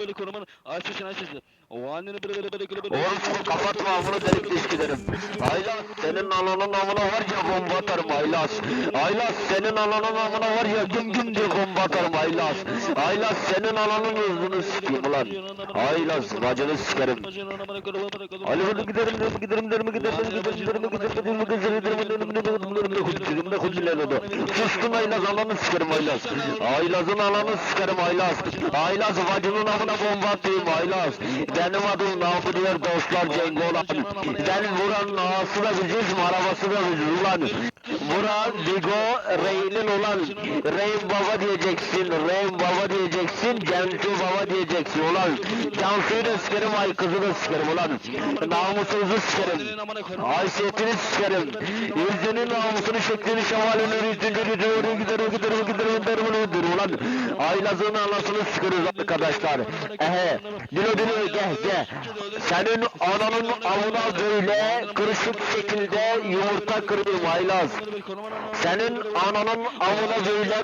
böyle korumanın açışın açışın. O anneni böyle böyle böyle böyle Oğlum kapatma amına delik diskilerim. Aylas senin ananın amına var ya bomba atarım Aylas. Aylas senin ananın amına var ya güm güm diye bomba atarım Aylas. Aylas senin ananın hızını sikeyim ulan. Aylas bacını sikerim. Ali bunu giderim derim giderim derim giderim derim giderim derim giderim Hakkında kuzilerini de. Suskun Aylaz alanı sikerim Aylaz. Aylaz'ın alanı sikerim Aylaz. Aylaz vacının amına bomba atayım Aylaz. Benim adım Nafıdiler dostlar Cengo olan. Ben vuranın ağası da biziz, arabası da biziz ulan. Bura Vigo Rey'nin olan. Reyn baba diyeceksin, Reyn baba diyeceksin, Cansu baba diyeceksin ulan. Cansu'yu da sikerim, ay kızı da sikerim ulan. Namusunuzu sikerim. Haysiyetini sikerim. Yüzünün namusunu, şeklini, şemalini, rüzünü, rüzünü, Aylazın anasını sikeriz arkadaşlar. Ehe, dilo dilo gel gel. Senin ananın avına böyle kırışık şekilde yumurta kırayım Aylaz. Senin ananın avına böyle